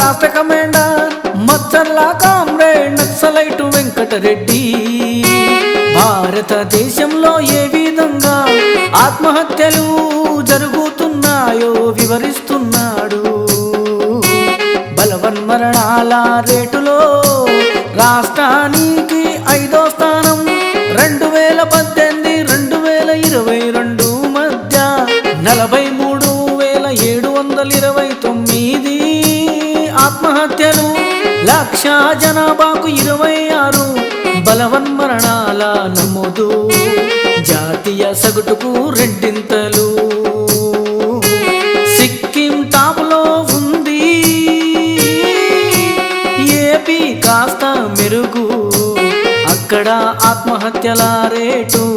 రాష్ట్ర commander Macharla comrade naxalite Venkatareddy. భారతదేశంలో ఏ విధంగా ఆత్మహత్యలు జరుగుతున్నాయో వివరిస్తున్నాడు. బలవన్మరణాల రేటులో రాష్ట్రాన్ని ఆత్మహత్యలు లక్ష జనాభాకు ఇరవై ఆరు బలవన్మరణాల నమోదు. జాతీయ సగటుకు రెండింతలు. సిక్కిం టాపులో ఉంది. ఏపీ కాస్త మెరుగు. అక్కడ ఆత్మహత్యల రేటు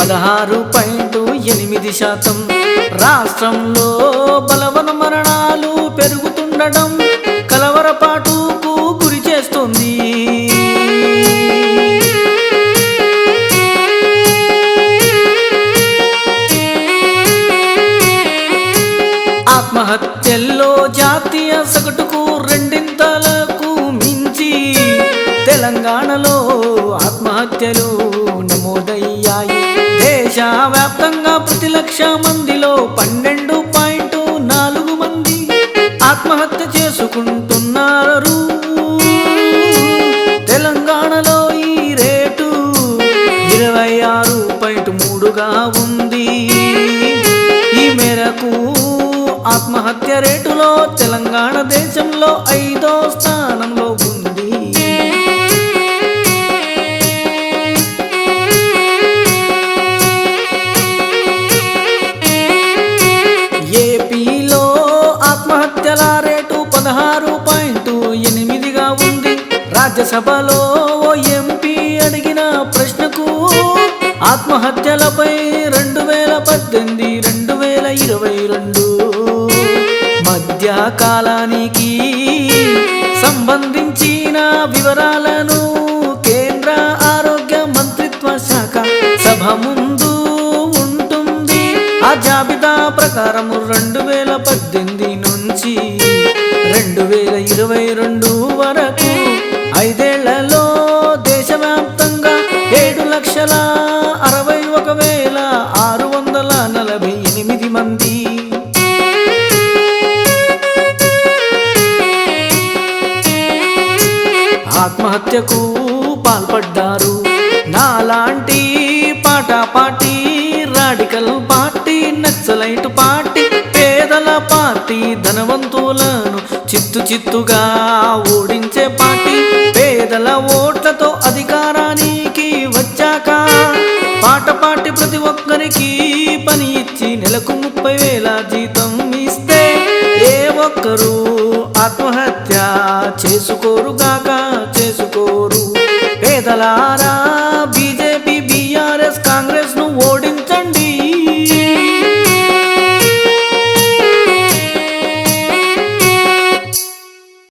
పదహారు పాయింట్ ఎనిమిది శాతం. రాష్ట్రంలో బలవన మరణాలు పెరుగుతుండటం పొరపాటుకు గురి చేస్తుంది. ఆత్మహత్యల్లో జాతీయ సగటుకు రెండింతలకు మించి తెలంగాణలో ఆత్మహత్యలు నమోదయ్యాయి. దేశవ్యాప్తంగా ప్రతి లక్ష మందిలో పన్నెండు పాయింట్ నాలుగు మంది ఆత్మహత్య చేసుకుంటున్నారు. ఈ మేరకు ఆత్మహత్య రేటులో తెలంగాణ దేశంలో ఐదో స్థానంలో ఉంది. ఏపీలో ఆత్మహత్యల రేటు పదహారు పాయింట్ ఎనిమిదిగా ఉంది. రాజ్యసభలో ఓ ఎంపీ అడిగిన ప్రశ్నకు ఆత్మహత్యలపై కాలానికి సంబంధించిన వివరాలను కేంద్ర ఆరోగ్య మంత్రిత్వ శాఖ సభ ముందు ఉంటుంది. ఆ జాబితా ప్రకారం రెండు వేల పద్దెనిమిది నుంచి రెండు వేల ఇరవై రెండు వరకు ఐదేళ్ళలో దేశవ్యాప్తంగా ఏడు లక్షల ఆత్మహత్యకు పాల్పడ్డారు. నాలాంటి పాటాపాటి రాడికల్ పార్టీ నక్సలైట్ పార్టీ పేదల పార్టీ ధనవంతులను చిత్తు చిత్తుగా ఓడించే పార్టీ పేదల ఓట్లతో అధికారానికి వచ్చాక పాట ప్రతి ఒక్కరికి పని ఇచ్చి నెలకు ముప్పై వేల జీతం ఇస్తే ఏ ఒక్కరు ఆత్మహత్య చేసుకోరు చేసుకోరు. పేదలారా